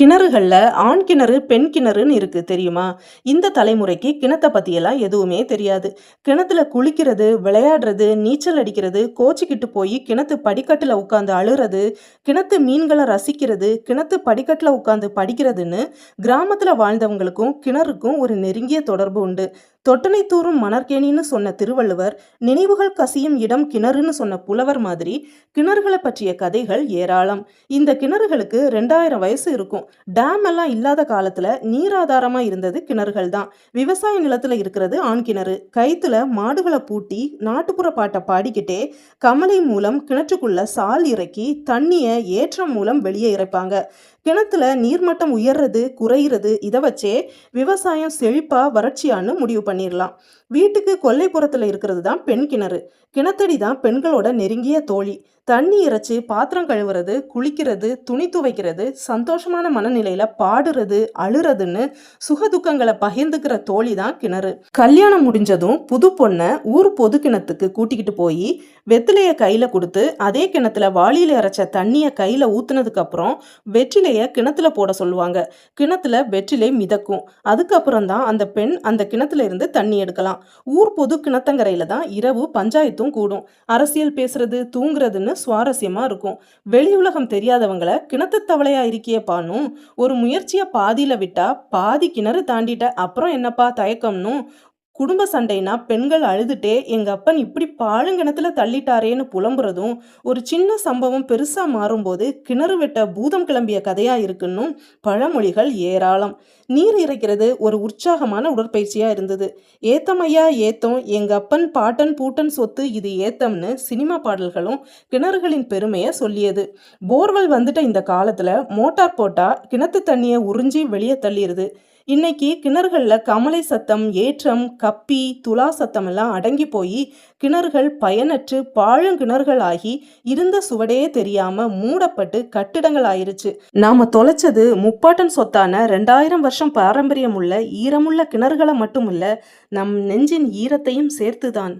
கிணறுகளில் ஆண் கிணறு, பெண் கிணறுன்னு இருக்கு தெரியுமா? இந்த தலைமுறைக்கு கிணத்தை பற்றியெல்லாம் எதுவுமே தெரியாது. கிணத்துல குளிக்கிறது, விளையாடுறது, நீச்சல் அடிக்கிறது, கோச்சிக்கிட்டு போய் கிணத்து படிக்கட்டில் உட்காந்து அழுறது, கிணத்து மீன்களை ரசிக்கிறது, கிணத்து படிக்கட்டில் உட்காந்து படிக்கிறதுன்னு கிராமத்தில் வாழ்ந்தவங்களுக்கும் கிணறுக்கும் ஒரு நெருங்கிய தொடர்பு உண்டு. தொட்டனை தூறும் மணற்கேணின்னு சொன்ன திருவள்ளுவர், நினைவுகள் கசியும் இடம் கிணறுன்னு சொன்ன புலவர் மாதிரி கிணறுகளை பற்றிய கதைகள் ஏராளம். இந்த கிணறுகளுக்கு 2000 வயசு இருக்கும். டேம் எல்லாம் இல்லாத காலத்துல நீராதாரமா இருந்தது கிணறுகள் தான். விவசாய நிலத்துல இருக்கிறது ஆண் கிணறு. கயித்துல மாடுகளை பூட்டி நாட்டுப்புற பாட்டை பாடிக்கிட்டே கமலை மூலம் கிணற்றுக்குள்ள சால் இறக்கி தண்ணிய ஏற்றம் மூலம் வெளியே இறைப்பாங்க. கிணத்துல நீர்மட்டம் உயர்றது, குறையிறது இதை வச்சே விவசாயம் செழிப்பா, வறட்சியான்னு முடிவு பண்ணிடலாம் வீட்டுக்கு கொல்லைப்புறத்துல இருக்கிறது தான் பெண் கிணறு. கிணத்தடி தான் பெண்களோட நெருங்கிய தோழி. தண்ணி இறைச்சி பாத்திரம் கழுவுறது, குளிக்கிறது, துணி துவைக்கிறது, சந்தோஷமான மனநிலையில பாடுறது, அழுறதுன்னு சுகதுக்கங்களை பகிர்ந்துக்கிற தோழி தான் கிணறு. கல்யாணம் முடிஞ்சதும் புது பொண்ணை ஊர் பொது கிணத்துக்கு கூட்டிக்கிட்டு போய் வெத்திலைய கையில கொடுத்து அதே கிணத்துல வாளியில இறைச்ச தண்ணியை கையில ஊத்துனதுக்கு அப்புறம் வெற்றிலைய கிணத்துல போட சொல்லுவாங்க. கிணத்துல வெற்றிலை மிதக்கும். அதுக்கப்புறம் தான் அந்த பெண் அந்த கிணத்துல இருந்து தண்ணி எடுக்கலாம். ஊர் பொது கிணத்தங்கரையில தான் இரவு பஞ்சாயத்தும் கூடும். அரசியல் பேசுறது, தூங்குறதுன்னு சுவாரஸ்யமா இருக்கும். வெளி உலகம் தெரியாதவங்கள கிணத்து தவளையா இருக்கியேப்பான்னும், ஒரு முயற்சியை பாதியில விட்டா பாதி கிணறு தாண்டிட்ட அப்புறம் என்னப்பா தயக்கம்னும், குடும்ப சண்டைனா பெண்கள் அழுதுட்டே எங்க அப்பன் இப்படி பாழுங்கிணத்துல தள்ளிட்டாரேன்னு புலம்புறதும், ஒரு சின்ன சம்பவம் பெருசா மாறும்போது கிணறு வெட்ட பூதம் கிளம்பிய கதையா இருக்குன்னும் பழமொழிகள் ஏராளம். நீர் இறைக்கிறது ஒரு உற்சாகமான உடற்பயிற்சியா இருந்தது. ஏத்தமையா ஏத்தம் எங்க அப்பன் பாட்டன் பூட்டன் சொத்து இது ஏத்தம்னு சினிமா பாடல்களும் கிணறுகளின் பெருமையை சொல்லியது. போர்வெல் வந்துட்ட இந்த காலத்துல மோட்டார் போட்டா கிணத்து தண்ணியை உறிஞ்சி வெளியே தள்ளிடுது இன்னைக்கு கிணறுகளில் கமலை சத்தம், ஏற்றம், கப்பி, துலா சத்தமெல்லாம் அடங்கி போய் கிணறுகள் பயனற்று பாழங்கிணறுகள் ஆகி இருந்த சுவடே தெரியாம மூடப்பட்டு கட்டிடங்கள் ஆயிருச்சு. நாம தொலைச்சது முப்பாட்டன் சொத்தான 2000 வருஷம் பாரம்பரியம் உள்ள ஈரமுள்ள கிணறுகளை மட்டுமல்ல நம் நெஞ்சின் ஈரத்தையும் சேர்த்து தான்.